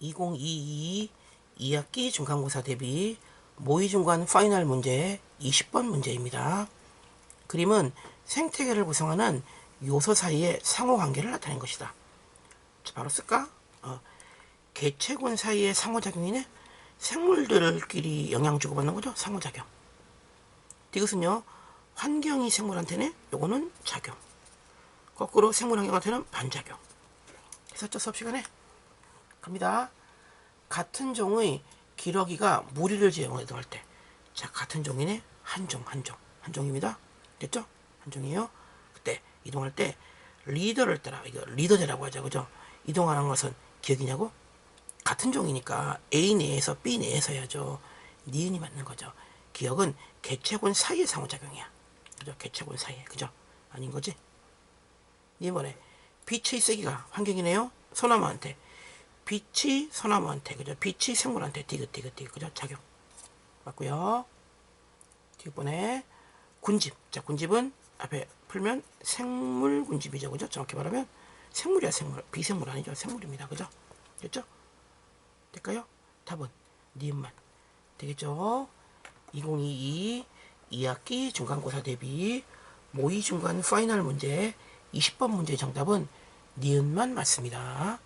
2022 2학기 중간고사 대비 모의중간 파이널 문제 20번 문제입니다. 그림은 생태계를 구성하는 요소 사이의 상호관계를 나타낸 것이다. 자, 바로 쓸까? 어, 개체군 사이의 상호작용이네? 생물들끼리 영향 주고받는 거죠? 상호작용. 이것은요, 환경이 생물한테는 요거는 작용. 거꾸로 생물 환경한테는 반작용. 했었죠, 수업 시간에? 갑니다. 같은 종의 기러기가 무리를 지형을 이동할 때. 자, 같은 종이네? 한 종, 한 종. 한 종입니다. 됐죠? 한 종이에요. 그때 이동할 때 리더를 따라, 이거 리더제라고 하죠. 그죠? 이동하는 것은 기억이냐고? 같은 종이니까 A 내에서 B 내에서 해야죠. 니은이 맞는 거죠. 기억은 개체군 사이의 상호작용이야. 그죠? 개체군 사이에. 그죠? 아닌 거지? 이번에 빛의 세기가 환경이네요. 소나무한테. 빛이 소나무한테. 그죠? 빛이 생물한테. 디귿디귿디귿. 그죠? 작용. 맞고요. 뒷번에 군집. 자, 군집은 앞에 풀면 생물 군집이죠. 그죠? 정확히 말하면 생물이야, 생물. 비생물 아니죠. 생물입니다. 그죠? 됐죠? 될까요? 답은 니은만. 되겠죠? 2022 2학기 중간고사 대비 모의 중간 파이널 문제 20번 문제 정답은 니은만 맞습니다.